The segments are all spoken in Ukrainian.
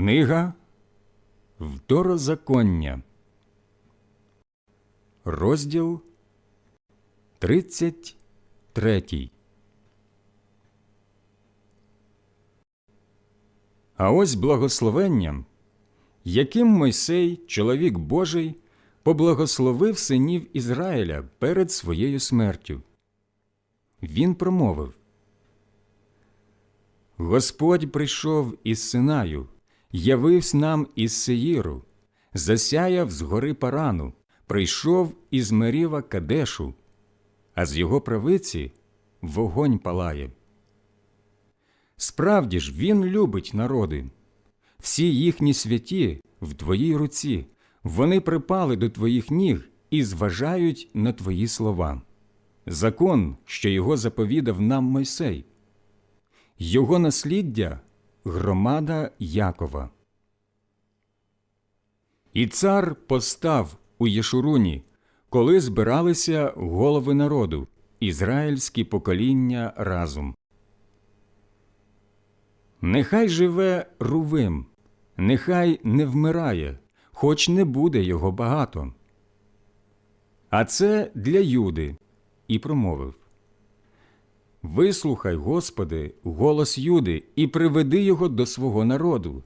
Книга Второзаконня, розділ 33. А ось благословенням, яким Мойсей, чоловік Божий, поблагословив синів Ізраїля перед своєю смертю. Він промовив Господь прийшов із Синаю, явився нам із Сеїру, засяяв з гори Парану, прийшов із Меріва Кадешу, а з його правиці вогонь палає. Справді ж він любить народи, всі їхні святі в твоїй руці, вони припали до твоїх ніг і зважають на твої слова. Закон, що його заповідав нам Мойсей. Його насліддя громада Якова. І цар постав у Єшуруні, коли збиралися голови народу, ізраїльські покоління разом. Нехай живе Рувим, нехай не вмирає, хоч не буде його багато. А це для Юди, і промовив Вислухай, Господи, голос Юди і приведи його до свого народу.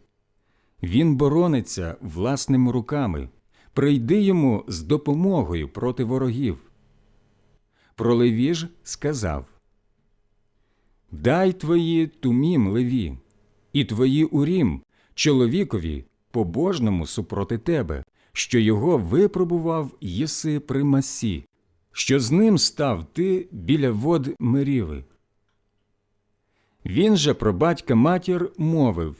Він борониться власними руками, прийди йому з допомогою проти ворогів. Про Леві ж сказав Дай твої тумім леві, і твої урім, чоловікові, побожному супроти тебе, що його випробував єси при масі, що з ним став ти біля вод Меріви. Він же про батька матір мовив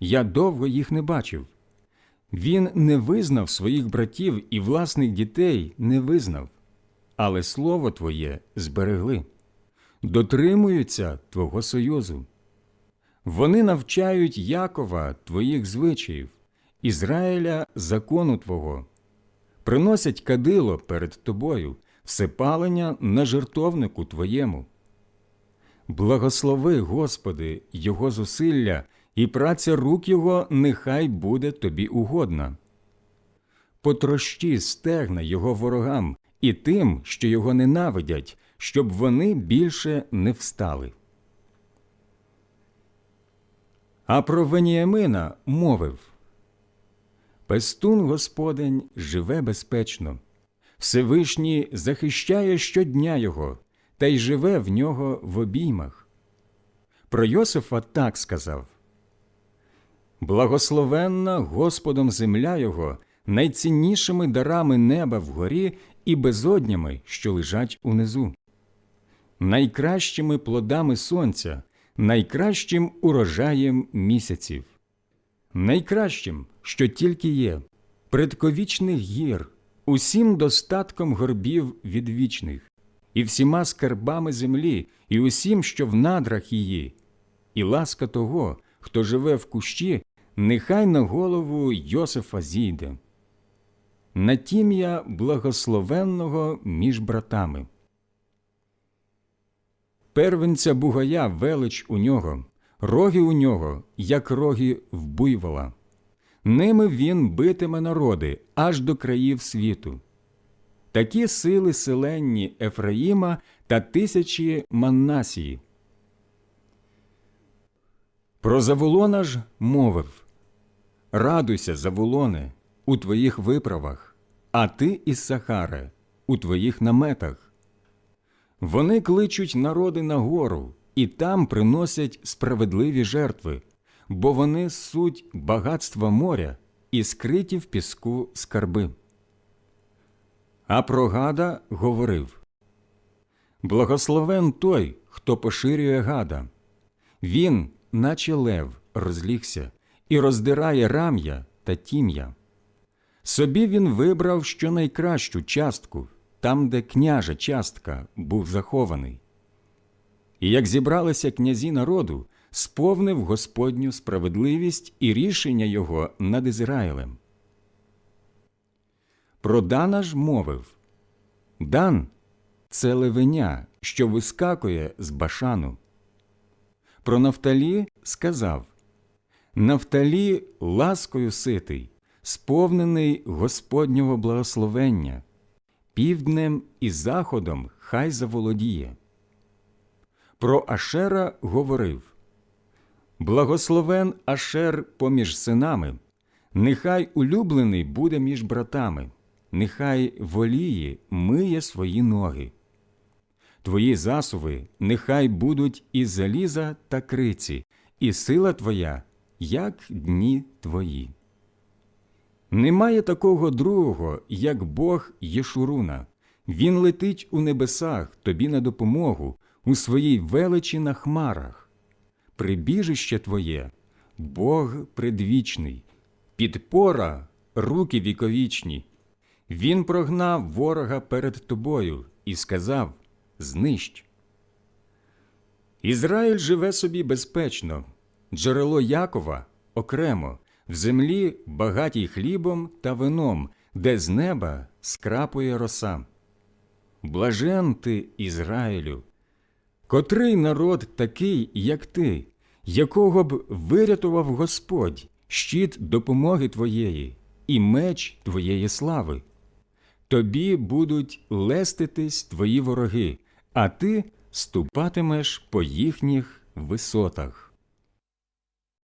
Я довго їх не бачив. Він не визнав своїх братів і власних дітей не визнав, але слово Твоє зберегли, дотримуються Твого союзу. Вони навчають Якова Твоїх звичаїв, Ізраїля закону Твого, приносять кадило перед Тобою, всепалення на жертовнику Твоєму. Благослови, Господи, Його зусилля, і праця рук Його нехай буде Тобі угодна. Потрощі стегна Його ворогам і тим, що його ненавидять, щоб вони більше не встали. А про Веніамина мовив Пестун Господень живе безпечно, Всевишній захищає щодня його, та й живе в нього в обіймах. Про Йосифа так сказав. Благословенна Господом земля його, найціннішими дарами неба вгорі і безоднями, що лежать унизу, найкращими плодами сонця, найкращим урожаєм місяців, найкращим, що тільки є, предковічних гір, усім достатком горбів відвічних, і всіма скарбами землі, і усім, що в надрах її, і ласка того, хто живе в кущі, нехай на голову Йосифа зійде. На тім'я благословенного між братами. Первенця бугая велич у нього, роги у нього, як роги в буйвола. Ними він битиме народи аж до країв світу. Такі сили селенні Ефраїма та тисячі Маннасії. Про Заволона ж мовив Радуйся, Заволоне, у твоїх виправах, а ти із Сахаре, у твоїх наметах. Вони кличуть народи на гору і там приносять справедливі жертви, бо вони суть багатства моря і скриті в піску скарби. А про гада говорив Благословен той, хто поширює гада. Він, наче лев, розлігся і роздирає рам'я та тім'я. Собі він вибрав щонайкращу частку, там, де княжа частка був захований. І як зібралися князі народу, сповнив Господню справедливість і рішення його над Ізраїлем. Про Дана ж мовив Дан це левеня, що вискакує з башану. Про Нафталі сказав Нафталі ласкою ситий, сповнений Господнього благословення, півднем і заходом хай заволодіє. Про Ашера говорив Благословен Ашер поміж синами, нехай улюблений буде між братами, нехай воліє миє свої ноги. Твої засуви нехай будуть і заліза та криці, і сила твоя, як дні твої. Немає такого другого, як Бог Єшуруна. Він летить у небесах тобі на допомогу, у своїй величі на хмарах. Прибіжище твоє, Бог предвічний, підпора руки віковічні. Він прогнав ворога перед тобою і сказав знищ. Ізраїль живе собі безпечно, джерело Якова окремо, в землі багатій хлібом та вином, де з неба скрапує роса. Блажен ти, Ізраїлю, котрий народ такий, як ти, якого б вирятував Господь, щит допомоги твоєї і меч твоєї слави. Тобі будуть леститись твої вороги, а ти ступатимеш по їхніх висотах.